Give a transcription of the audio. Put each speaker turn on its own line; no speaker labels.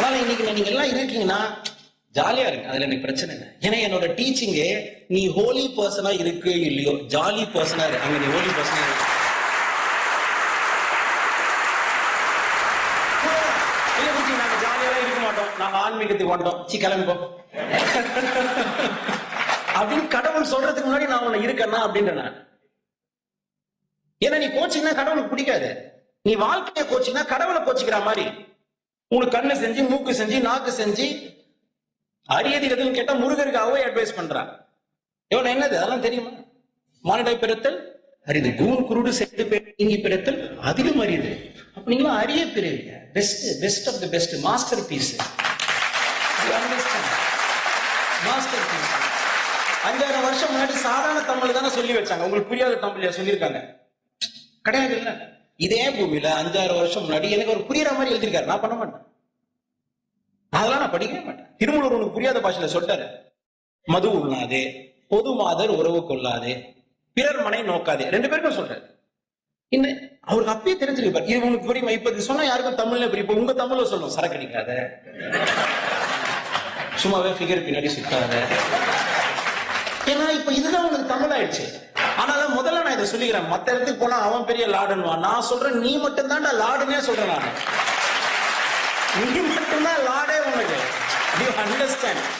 அதனால இன்னைக்கு நீங்க எல்லாம் இருக்கீங்கன்னா ஜாலியா இருக்கு அதுல எனக்கு பிரச்சனை இல்லை. ஏன்னா என்னோட டீச்சிங்கே நீ ஹோலி பர்சனா இருக்கு இல்லையோ ஜாலி பர்சனா இருக்கு அங்க நீ ஹோலி பர்சனா இருக்கு நாங்க ஆன்மீகத்துக்கு வந்துட்டோம் சி கிளம்பி போ. அப்படின்னு கடவுள் சொல்றதுக்கு முன்னாடி நான் உன்னை இருக்கேன்னா அப்படின்ற நான். ஏன்னா நீ கோச்சிங்கன்னா கடவுளுக்கு பிடிக்காது. நீ வாழ்க்கைய கோச்சிங்கன்னா கடவுளை கோச்சிக்கிற மாதிரி. உனக்கு கண்ணு செஞ்சு மூக்கு செஞ்சு நாக்கு செஞ்சு அரியது எதுன்னு கேட்டா முருகருக்கு அவை அட்வைஸ் பண்றான் எவ்வளவு என்னது? அதெல்லாம் தெரியுமா? மானிடை பிறத்தல் அரிது. கூன் குருடு செட்டு பேர் இங்கி பிறத்தல் அதிலும் அரியுது அப்ப நீங்களும் அரிய பிறவிங்க best best of the best masterpiece masterpiece அஞ்சாயிரம் வருஷம் முன்னாடி சாதாரண தமிழ் தானே சொல்லி வச்சாங்க. உங்களுக்கு புரியாத தமிழ்ல சொல்லியிருக்காங்க. கிடையாது இல்லை இதே பூமியில அஞ்சாறு வருஷம் முன்னாடி எனக்கு ஒரு புரியுற மாதிரி எழுதியிருக்காரு. நான் பண்ண மாட்டேன். அதெல்லாம் நான் படிக்கவே மாட்டேன். திருமூலர் உனக்கு புரியாத பாஷையில சொல்லிட்டாரு. மது உண்ணாதே பொது மாதர் உறவு கொள்ளாதே பிறர் மனை நோக்காதே. ரெண்டு பேருக்கும் சொல்றாரு இந்த அவருக்கு அப்பயே தெரிஞ்சிருப்பார் இது உனக்கு புரியுமா? இப்ப சொன்னா யாருக்கும் தமிழ்ல புரியும். உங்க தமிழ்ல சொல்லணும் சரக்கு அடிக்காத. சும்மாவே ஃபிகர் பின்னாடி சுத்தாத. ஏன்னா இப்ப இதுதான் உனக்கு தமிழ் ஆயிடுச்சு அதை சொல்லிக்கிறேன். மத்த இடத்துக்கு போனா அவன் பெரிய லாடுன்னுவான். நான் சொல்றேன் நீ மட்டும் தான்டா லாடுன்னே சொல்றேன் நான். நீ மட்டும்தான் லாடே உனக்கு. You understand